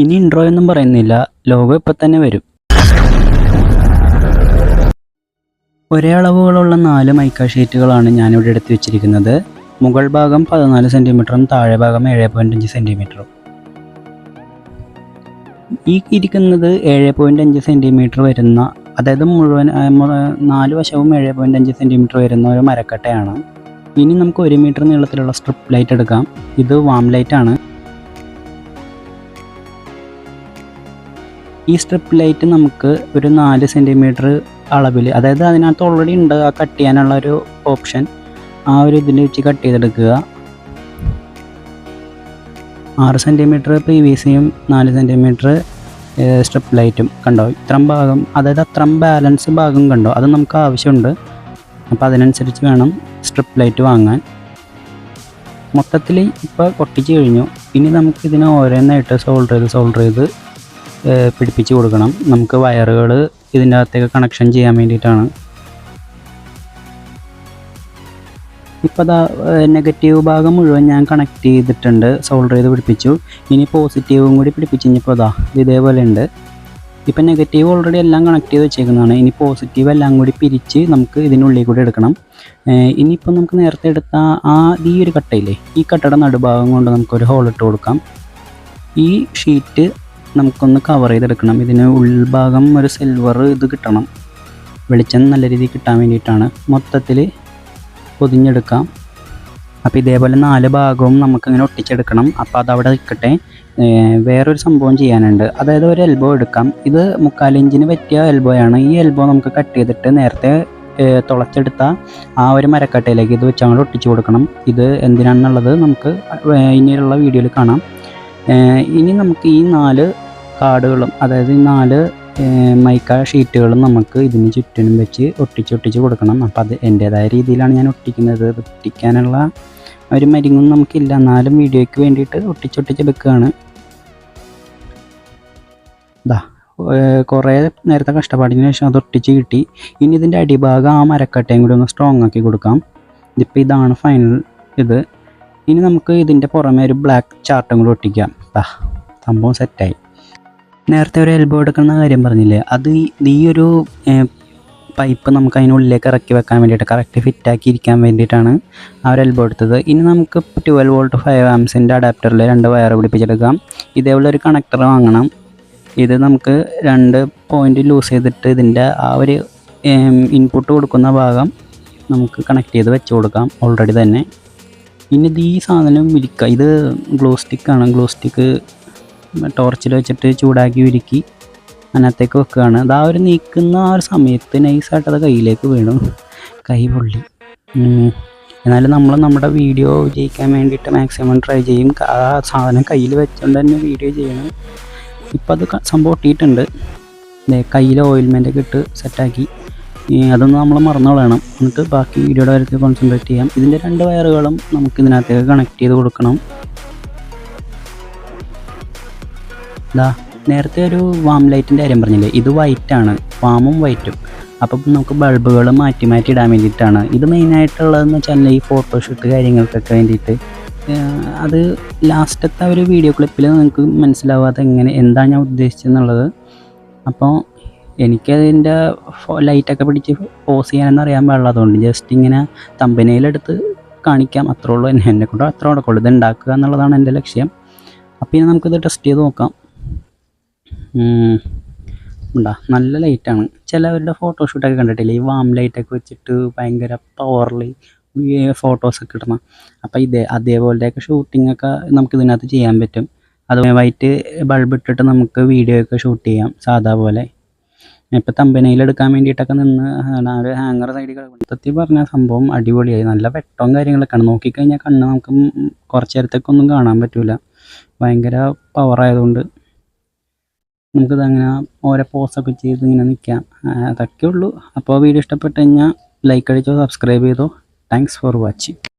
ഇനി ഇൻട്രോ ഒന്നും പറയുന്നില്ല. ലോഗോ ഇപ്പം തന്നെ വരും. ഒരേ അളവുകളുള്ള നാല് മൈക്ക ഷീറ്റുകളാണ് ഞാനിവിടെ എടുത്തു വെച്ചിരിക്കുന്നത്. മുകൾ ഭാഗം പതിനാല് സെന്റിമീറ്ററും താഴെ ഭാഗം ഏഴ് പോയിന്റ് അഞ്ച് സെന്റിമീറ്ററും ഈ ഇരിക്കുന്നത് ഏഴ് പോയിന്റ് അഞ്ച് സെന്റിമീറ്റർ വരുന്ന അതായത് മുഴുവൻ നാല് വശവും ഏഴ് പോയിന്റ് അഞ്ച് സെന്റിമീറ്റർ വരുന്ന ഒരു മരക്കട്ടയാണ്. ഇനി നമുക്ക് ഒരു മീറ്റർ നീളത്തിലുള്ള സ്ട്രിപ്പ് ലൈറ്റ് എടുക്കാം. ഇത് വാം ലൈറ്റ് ഈ സ്ട്രിപ്പ് ലൈറ്റ് നമുക്ക് ഒരു നാല് സെന്റിമീറ്റർ അളവിൽ അതായത് അതിനകത്ത് ഓൾറെഡി ഉണ്ട് ആ കട്ട് ചെയ്യാനുള്ള ഒരു ഓപ്ഷൻ ആ ഒരു ഇതിൽ വെച്ച് കട്ട് ചെയ്തെടുക്കുക. ആറ് സെന്റിമീറ്റർ പി വി സിയും നാല് സെന്റിമീറ്റർ സ്ട്രിപ്പ് ലൈറ്റും കണ്ടോ? ഇത്രയും ഭാഗം അതായത് അത്രയും ബാലൻസ് ഭാഗം കണ്ടോ? അത് നമുക്ക് ആവശ്യമുണ്ട്. അപ്പോൾ അതിനനുസരിച്ച് വേണം സ്ട്രിപ്പ് ലൈറ്റ് വാങ്ങാൻ. മൊത്തത്തിൽ ഇപ്പോൾ ഒട്ടിച്ച് കഴിഞ്ഞു. ഇനി നമുക്ക് ഇതിനെ ഓരോന്നായിട്ട് സോൾഡർ ചെയ്ത് സോൾഡർ ചെയ്ത് പിടിപ്പിച്ച് കൊടുക്കണം. നമുക്ക് വയറുകൾ ഇതിന്റെ അകത്തേക്ക് കണക്ഷൻ ചെയ്യാൻ വേണ്ടിയിട്ടാണ്. ഇപ്പോൾ ദാ നെഗറ്റീവ് ഭാഗം മുഴുവൻ ഞാൻ കണക്ട് ചെയ്തിട്ടുണ്ട്. സോൾഡർ ചെയ്ത് പിടിപ്പിച്ചു. ഇനി പോസിറ്റീവും കൂടി പിടിപ്പിച്ച് കഴിഞ്ഞപ്പോൾ അതാ ഇത് ഇതേപോലെ ഉണ്ട്. ഇപ്പം നെഗറ്റീവ് ഓൾറെഡി എല്ലാം കണക്ട് ചെയ്ത് വെച്ചേക്കുന്നതാണ്. ഇനി പോസിറ്റീവ് എല്ലാം കൂടി പിരിച്ച് നമുക്ക് ഇതിനുള്ളിൽ കൂടി എടുക്കണം. ഇനിയിപ്പം നമുക്ക് നേരത്തെ എടുത്ത ആ ഈ ഒരു കട്ടയില്ലേ ഈ കട്ടയുടെ നടുഭാഗം കൊണ്ട് നമുക്കൊരു ഹോൾ ഇട്ട് കൊടുക്കാം. ഈ ഷീറ്റ് നമുക്കൊന്ന് കവർ ചെയ്തെടുക്കണം. ഇതിന് ഉൾഭാഗം ഒരു സിൽവർ ഇത് കിട്ടണം. വെളിച്ചം നല്ല രീതിയിൽ കിട്ടാൻ വേണ്ടിയിട്ടാണ്. മൊത്തത്തിൽ പൊതിഞ്ഞെടുക്കാം. അപ്പോൾ ഇതേപോലെ നാല് ഭാഗവും നമുക്കിങ്ങനെ ഒട്ടിച്ചെടുക്കണം. അപ്പോൾ അതവിടെ നിൽക്കട്ടെ. വേറൊരു സംഭവം ചെയ്യാനുണ്ട്. അതായത് ഒരു എൽബോ എടുക്കാം. ഇത് മുക്കാലിഞ്ചിന് പറ്റിയ എൽബോയാണ് ഈ എൽബോ നമുക്ക് കട്ട് ചെയ്തിട്ട് നേരത്തെ തുളച്ചെടുത്ത ആ ഒരു മരക്കട്ടയിലേക്ക് ഇത് വെച്ച് അങ്ങോട്ട് ഒട്ടിച്ചു കൊടുക്കണം. ഇത് എന്തിനാണെന്നുള്ളത് നമുക്ക് ഇനിയുള്ള വീഡിയോയിൽ കാണാം. ഇനി നമുക്ക് ഈ നാല് കാർഡുകളും അതായത് ഈ നാല് മൈക്ക ഷീറ്റുകളും നമുക്ക് ഇതിന് ചുറ്റിനും വെച്ച് ഒട്ടിച്ച് ഒട്ടിച്ച് കൊടുക്കണം. അപ്പം അത് എന്റേതായ രീതിയിലാണ് ഞാൻ ഒട്ടിക്കുന്നത്. ഒട്ടിക്കാനുള്ള ഒരു മരിങ്ങും നമുക്കില്ല. എന്നാലും വീഡിയോയ്ക്ക് വേണ്ടിയിട്ട് ഒട്ടിച്ചൊട്ടിച്ചെടുക്കുകയാണ് ഇതാ കുറേ നേരത്തെ കഷ്ടപ്പാടിന് ശേഷം അത് ഒട്ടിച്ച് കിട്ടി. ഇനി ഇതിന്റെ അടിഭാഗം ആ മരക്കട്ടയും കൂടി ഒന്ന് സ്ട്രോങ് ആക്കി കൊടുക്കാം. ഇതിപ്പോൾ ഇതാണ് ഫൈനൽ ഇത്. ഇനി നമുക്ക് ഇതിന്റെ പുറമെ ഒരു ബ്ലാക്ക് ചാർട്ടും കൂടി ഒട്ടിക്കാം. സംഭവം സെറ്റായി നേരത്തെ ഒരു എൽബോ എടുക്കുന്ന കാര്യം പറഞ്ഞില്ലേ? അത് ഈ- ഒരു പൈപ്പ് നമുക്ക് അതിനുള്ളിലേക്ക് ഇറക്കി വെക്കാൻ വേണ്ടിയിട്ട് കറക്റ്റ് ഫിറ്റാക്കി ഇരിക്കാൻ വേണ്ടിയിട്ടാണ് ആ ഒരു എൽബോ എടുത്തത്. ഇനി നമുക്ക് ട്വൽവ് വോൾട്ട് ഫൈവ് ആംസിന്റെ അഡാപ്റ്ററിൽ രണ്ട് വയർ പിടിപ്പിച്ചെടുക്കാം. ഇതേപോലെ ഒരു കണക്ടർ വാങ്ങണം. ഇത് നമുക്ക് രണ്ട് പോയിന്റ് ലൂസ് ചെയ്തിട്ട് ഇതിന്റെ ആ ഒരു ഇൻപുട്ട് കൊടുക്കുന്ന ഭാഗം നമുക്ക് കണക്ട് ചെയ്ത് വെച്ച് കൊടുക്കാം ഓൾറെഡി തന്നെ. ഇനി ഇത് ഈ സാധനം വിരിക്കുക ഇത് ഗ്ലോ സ്റ്റിക്കാണ് ഗ്ലോ സ്റ്റിക്ക് ടോർച്ചിൽ വെച്ചിട്ട് ചൂടാക്കി ഉരുക്കി അതിനകത്തേക്ക് വെക്കുകയാണ്. അത് ആ ഒരു നീക്കുന്ന ആ ഒരു സമയത്ത് നൈസായിട്ട് അത് കയ്യിലേക്ക് വീണു. കൈ പൊള്ളി. എന്നാലും നമ്മൾ നമ്മുടെ വീഡിയോ ജയിക്കാൻ വേണ്ടിയിട്ട് മാക്സിമം ട്രൈ ചെയ്യും. ആ സാധനം കയ്യിൽ വെച്ചുകൊണ്ട് തന്നെ വീഡിയോ ചെയ്യണം. ഇപ്പം അത് സംഭവം ഒട്ടിയിട്ടുണ്ട്. കയ്യിൽ ഓയിൽമെന്റ് ഒക്കെ ഇട്ട് സെറ്റാക്കി അതൊന്ന് നമ്മൾ മറന്നുകളയണം എന്നിട്ട് ബാക്കി വീഡിയോയുടെ കാര്യത്തിൽ കോൺസെൻട്രേറ്റ് ചെയ്യാം. ഇതിന്റെ രണ്ട് വയറുകളും നമുക്ക് ഇതിനകത്തേക്ക് കണക്ട് ചെയ്ത് കൊടുക്കണം. ദാ നേരത്തെ ഒരു വാം ലൈറ്റിന്റെ കാര്യം പറഞ്ഞില്ലേ? ഇത് വൈറ്റാണ് വാമും വൈറ്റും അപ്പം നമുക്ക് ബൾബുകൾ മാറ്റി മാറ്റി ഇടാൻ വേണ്ടിയിട്ടാണ്. ഇത് മെയിനായിട്ടുള്ളതെന്ന് വെച്ചാൽ ഈ ഫോട്ടോഷൂട്ട് കാര്യങ്ങൾക്കൊക്കെ വേണ്ടിയിട്ട്. അത് ലാസ്റ്റത്തെ ഒരു വീഡിയോ ക്ലിപ്പിൽ നിങ്ങൾക്ക് മനസ്സിലാവാതെ എങ്ങനെ എന്താണ് ഞാൻ ഉദ്ദേശിച്ചെന്നുള്ളത്. അപ്പോൾ എനിക്കതിന്റെ ലൈറ്റൊക്കെ പിടിച്ച് പോസ് ചെയ്യാനെന്ന് അറിയാൻ പാടില്ലാത്തതുകൊണ്ട് ജസ്റ്റ് ഇങ്ങനെ തമ്പനയിലെടുത്ത് കാണിക്കാം. അത്രേ ഉള്ളൂ. എന്നെ കൊണ്ട് അത്ര ഉടക്കുള്ളൂ ഇത് ഉണ്ടാക്കുക എന്നുള്ളതാണ് എന്റെ ലക്ഷ്യം. അപ്പോൾ ഇനി നമുക്കിത് ടെസ്റ്റ് ചെയ്ത് നോക്കാം. ഉണ്ടാ? നല്ല ലൈറ്റാണ് ചിലവരുടെ ഫോട്ടോഷൂട്ടൊക്കെ കണ്ടിട്ടില്ലേ? ഈ വാം ലൈറ്റൊക്കെ വെച്ചിട്ട് ഭയങ്കര പവറിൽ ഫോട്ടോസൊക്കെ കിട്ടണം അപ്പോൾ ഇതേ അതേപോലത്തെയൊക്കെ ഷൂട്ടിങ്ങൊക്കെ നമുക്ക് ഇതിനകത്ത് ചെയ്യാൻ പറ്റും. അത് വൈറ്റ് ബൾബ് ഇട്ടിട്ട് നമുക്ക് വീഡിയോ ഒക്കെ ഷൂട്ട് ചെയ്യാം സാധാ പോലെ. ഇപ്പോൾ തമ്പനയിൽ എടുക്കാൻ വേണ്ടിയിട്ടൊക്കെ നിന്ന് ഒരു ഹാങ്ങർ സൈഡിൽ മൊത്തത്തിൽ പറഞ്ഞ സംഭവം അടിപൊളിയായി. നല്ല വെട്ടവും കാര്യങ്ങളൊക്കെയാണ്. നോക്കിക്കഴിഞ്ഞാൽ കണ്ണ് നമുക്ക് കുറച്ച് നേരത്തേക്കൊന്നും കാണാൻ പറ്റില്ല ഭയങ്കര പവറായതുകൊണ്ട് നമുക്കിത് അങ്ങനെ ഓരോ പോസ്റ്റൊക്കെ ചെയ്ത് ഇങ്ങനെ നിൽക്കാം അതൊക്കെ ഉള്ളൂ അപ്പോൾ വീഡിയോ ഇഷ്ടപ്പെട്ട് കഴിഞ്ഞാൽ ലൈക്ക് അടിച്ചോ സബ്സ്ക്രൈബ് ചെയ്തോ. Thanks for watching